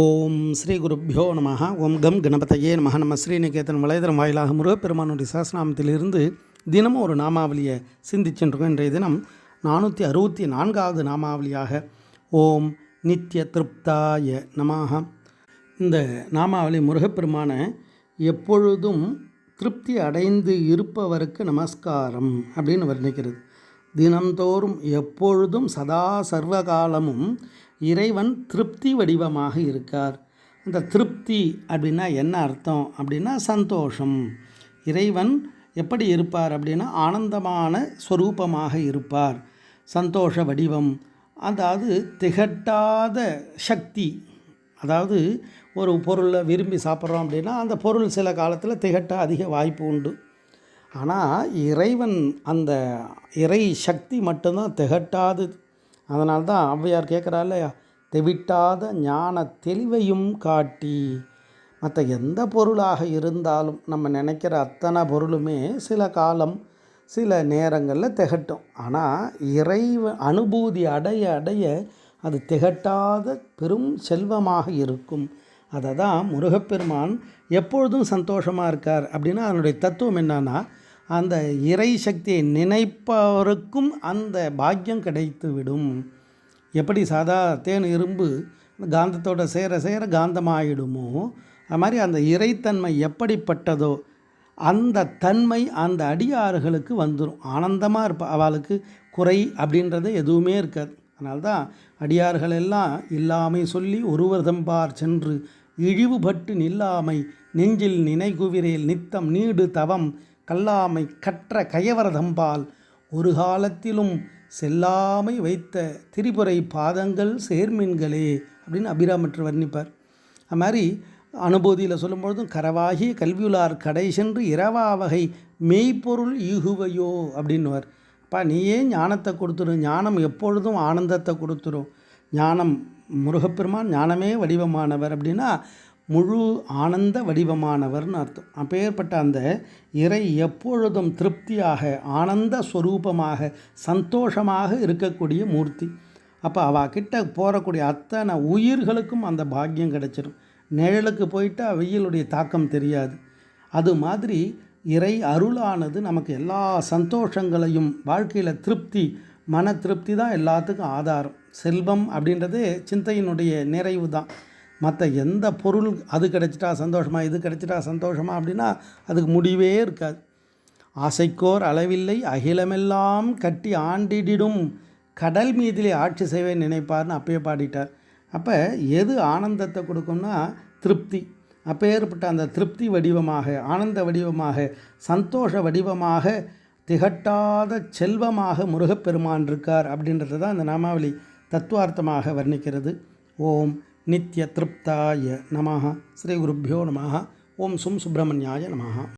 ஓம் ஸ்ரீ குருப்பியோ நம ஓம் கம் கணபதையே நம நம்ம ஸ்ரீநிகேதன் வலைதளம் வாயிலாக முருகப்பெருமானுடைய சாஸ்திரநாமத்திலிருந்து தினமும் ஒரு நாமாவளியை சிந்திச்சென்றோம் இன்றைய தினம் நானூற்றி அறுபத்தி நான்காவது நாமாவளியாக ஓம் நித்ய திருப்தாய நமாக இந்த நாமாவளி முருகப்பெருமான எப்பொழுதும் திருப்தி அடைந்து இருப்பவருக்கு நமஸ்காரம் அப்படின்னு வர்ணிக்கிறது. தினம்தோறும் எப்பொழுதும் சதா சர்வகாலமும் இறைவன் திருப்தி வடிவமாக இருக்கார். அந்த திருப்தி அப்படின்னா என்ன அர்த்தம்? அப்படின்னா சந்தோஷம். இறைவன் எப்படி இருப்பார் அப்படின்னா ஆனந்தமான ஸ்வரூபமாக இருப்பார். சந்தோஷ வடிவம். அதாவது திகட்டாத சக்தி அதாவது ஒரு பொருளை விரும்பி சாப்பிட்றோம் அப்படின்னா அந்த பொருள் சில காலத்தில் திகட்ட அதிக வாய்ப்பு உண்டு. ஆனால் இறைவன் அந்த இறை சக்தி மட்டும்தான் திகட்டாது. அதனால தான் ஔவையார் கேட்குறா இல்லையா? தெவிட்டாத ஞான தெளிவையும் காட்டி மற்ற எந்த பொருளாக இருந்தாலும் நம்ம நினைக்கிற அத்தனை பொருளுமே சில காலம் சில நேரங்களில் திகட்டும். ஆனால் இறைவ அனுபூதி அடைய அடைய அது திகட்டாத பெரும் செல்வமாக இருக்கும். அதை தான் முருகப்பெருமான் எப்பொழுதும் சந்தோஷமாக இருக்கார் அப்படின்னா அதனுடைய தத்துவம் என்னன்னா அந்த இறை சக்தியை நினைப்பவருக்கும் அந்த பாக்கியம் கிடைத்து விடும் எப்படி சாதா தேன் இரும்பு காந்தத்தோட சேர சேர காந்தமாகிடுமோ அது மாதிரி அந்த இறைத்தன்மை எப்படிப்பட்டதோ அந்த தன்மை அந்த அடியாறுகளுக்கு வந்துடும் ஆனந்தமாக இருப்பா அவளுக்கு குறை அப்படின்றது எதுவுமே இருக்காது. அதனால்தான் அடியார்கள் எல்லாம் இல்லாமை சொல்லி ஒருவர் தம்பார் சென்று இழிவுபட்டு நில்லாமை நெஞ்சில் நினைகுவிரேல் நித்தம் நீடு தவம் கல்லாமை கற்ற கயவரதம்பால் ஒரு காலத்திலும் செல்லாமை வைத்த திரிபுரை பாதங்கள் சேர்மீன்களே அப்படின்னு அபிராமற்று வர்ணிப்பார். அது மாதிரி அனுபூதியில் சொல்லும்பொழுதும் கரவாகி கல்வியுலார் கடை சென்று இரவா வகை மெய்ப்பொருள் ஈகுவையோ அப்படின்னுவார். அப்பா நீயே ஞானத்தை கொடுத்துரும் ஞானம் எப்பொழுதும் ஆனந்தத்தை கொடுத்துரும். ஞானம் முருகப்பெருமான் ஞானமே வடிவமானவர் அப்படின்னா முழு ஆனந்த வடிவமானவர்னு அர்த்தம். அப்பேற்பட்ட அந்த இறை எப்பொழுதும் திருப்தியாக ஆனந்த ஸ்வரூபமாக சந்தோஷமாக இருக்கக்கூடிய மூர்த்தி. அப்போ அவ கிட்ட போகக்கூடிய அத்தனை உயிர்களுக்கும் அந்த பாக்கியம் கிடைச்சிடும் நிழலுக்கு போயிட்டால் வெயிலுடைய தாக்கம் தெரியாது. அது மாதிரி இறை அருளானது நமக்கு எல்லா சந்தோஷங்களையும் வாழ்க்கையில் திருப்தி மன திருப்தி தான் எல்லாத்துக்கும் ஆதாரம். செல்வம் அப்படின்றது சிந்தையினுடைய நிறைவு தான். மற்ற எந்த பொருள் அது கிடைச்சிட்டா சந்தோஷமா இது கிடைச்சிட்டா சந்தோஷமா அப்படின்னா அதுக்கு முடிவே இருக்காது. ஆசைக்கோர் அளவில்லை அகிலமெல்லாம் கட்டி ஆண்டிடிடும். கடல் மீதிலே ஆட்சி செய்வேன் நினைப்பார்னு அப்பயே பாடிட்டார். அப்போ எது ஆனந்தத்தை கொடுக்கும்னா திருப்தி. அப்பேற்பட்ட அந்த திருப்தி வடிவமாக ஆனந்த வடிவமாக சந்தோஷ வடிவமாக திகட்டாத செல்வமாக முருகப்பெருமான் இருக்கார் அப்படின்றது தான் அந்த நாமாவளி தத்துவார்த்தமாக வர்ணிக்கிறது. ஓம் நித்ய திருப்தாய நமஹா. ஸ்ரீ குருப்பியோ நமஹா. ஓம் சும் சுப்பிரமணியாய நமஹா.